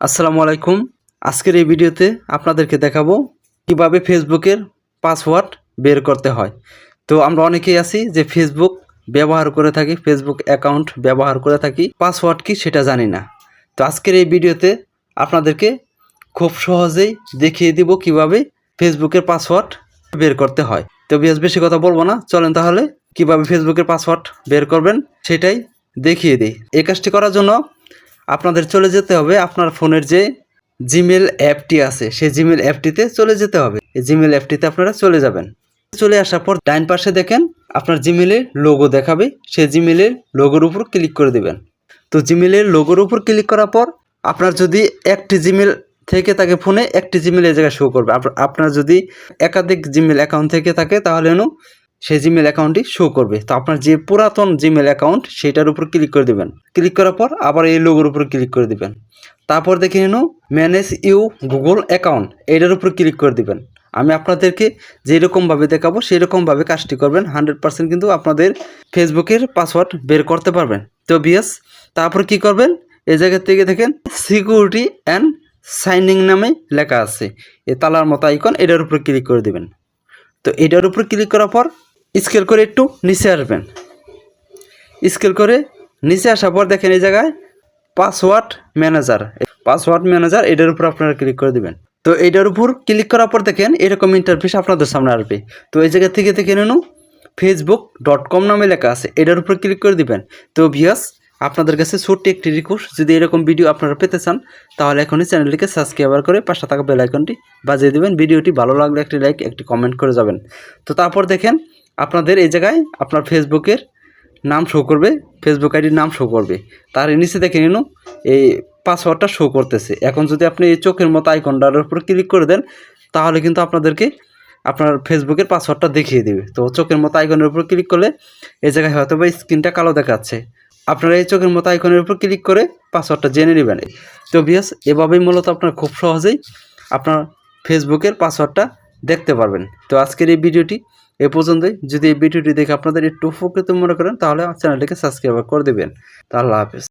আসসালামু আলাইকুম। আজকের এই ভিডিওতে আপনাদেরকে দেখাবো কীভাবে ফেসবুকের পাসওয়ার্ড বের করতে হয়। তো আমরা অনেকেই আছি যে ফেসবুক ব্যবহার করে থাকি, ফেসবুক অ্যাকাউন্ট ব্যবহার করে থাকি, পাসওয়ার্ড কি সেটা জানি না। তো আজকের এই ভিডিওতে আপনাদেরকে খুব সহজেই দেখিয়ে দিব কীভাবে ফেসবুকের পাসওয়ার্ড বের করতে হয়। তো বেশ বেশি কথা বলব না। চলেন তাহলে কীভাবে ফেসবুকের পাসওয়ার্ড বের করবেন সেটাই দেখিয়ে দিই। এই কাজটি করার জন্য আপনাদের চলে যেতে হবে আপনার ফোনের যে জিমেল অ্যাপটি আছে, সেই জিমেল অ্যাপটিতে চলে যেতে হবে। এই জিমেল অ্যাপটিতে আপনারা চলে যাবেন। চলে আসার পর ডাইন পাশে দেখেন, আপনার জিমেলের লোগো দেখাবে। সেই জিমেলের লোগোর উপর ক্লিক করে দেবেন। তো জিমেলের লোগোর উপর ক্লিক করার পর আপনার যদি একটি জিমেল থেকে থাকে ফোনে, একটি জিমেল এই জায়গায় শো করবে। আপ- আপনার যদি একাধিক জিমেল অ্যাকাউন্ট থেকে থাকে, তাহলে সেই জিমেল অ্যাকাউন্টটি শো করবে। তো আপনার যে পুরাতন জিমেল অ্যাকাউন্ট সেটার উপর ক্লিক করে দেবেন। ক্লিক করার পর আবার এই লোগোর উপর ক্লিক করে দিবেন। তারপর দেখে নিন ম্যানেজ ইউ গুগল অ্যাকাউন্ট এটার উপর ক্লিক করে দিবেন। আমি আপনাদেরকে যেরকমভাবে দেখাবো, সেরকমভাবে কাজটি করবেন। হান্ড্রেড পার্সেন্ট কিন্তু আপনাদের ফেসবুকের পাসওয়ার্ড বের করতে পারবেন। তো বিএস তারপর কি করবেন? এ জায়গা থেকে দেখেন সিকিউরিটি অ্যান্ড সাইনিং নামে লেখা আছে। এ তালার মতো আইকন এটার উপর ক্লিক করে দেবেন। তো এটার উপর ক্লিক করার পর স্কেল করে একটু নিচে আসবেন। স্কেল করে নিচে আসার পর দেখেন এই জায়গায় পাসওয়ার্ড ম্যানেজার পাসওয়ার্ড ম্যানেজার এটার উপর আপনারা ক্লিক করে দিবেন। তো এটার উপর ক্লিক করার পর দেখেন এরকম ইন্টারফেস আপনাদের সামনে আসবে। তো এই জায়গা থেকে দেখে নেন ফেসবুক ডট কম নামে লেখা আছে, এটার উপর ক্লিক করে দিবেন। তো ভিয়াস আপনাদের কাছে ছোট্ট একটি রিকোয়েস্ট যদি এরকম ভিডিও আপনারা পেতে চান, তাহলে এখনই চ্যানেলটিকে সাবস্ক্রাইবার করে পাশে থাকা বেল আইকনটি বাজিয়ে দেবেন। ভিডিওটি ভালো লাগলে একটি লাইক একটি কমেন্ট করে যাবেন। তো তারপর দেখেন আপনাদের এই জায়গায় আপনার ফেসবুকের নাম শো করবে ফেসবুক আইডির নাম শো করবে। তার নিচে দেখে নিন, এই পাসওয়ার্ডটা শো করতেছে। এখন যদি আপনি এই চোখের মতো আইকনটার উপর ক্লিক করে দেন, তাহলে কিন্তু আপনাদেরকে আপনার ফেসবুকের পাসওয়ার্ডটা দেখিয়ে দেবে। তো চোখের মতো আইকনের উপর ক্লিক করলে এই জায়গায় হয়তো বা স্ক্রিনটা কালো দেখাচ্ছে। আপনারা এই চোখের মতো আইকনের উপর ক্লিক করে পাসওয়ার্ডটা জেনে নেবেন। তো বিয়াস এভাবেই মূলত আপনারা খুব সহজেই আপনার ফেসবুকের পাসওয়ার্ডটা দেখতে পারবেন। তো আজকের এই ভিডিওটি এ পর্যন্তই। যদি এই ভিডিওটি দেখে আপনাদের একটু উপকৃত মনে করেন, তাহলে চ্যানেলটিকে সাবস্ক্রাইব করে দেবেন। তা আল্লাহ হাফেজ।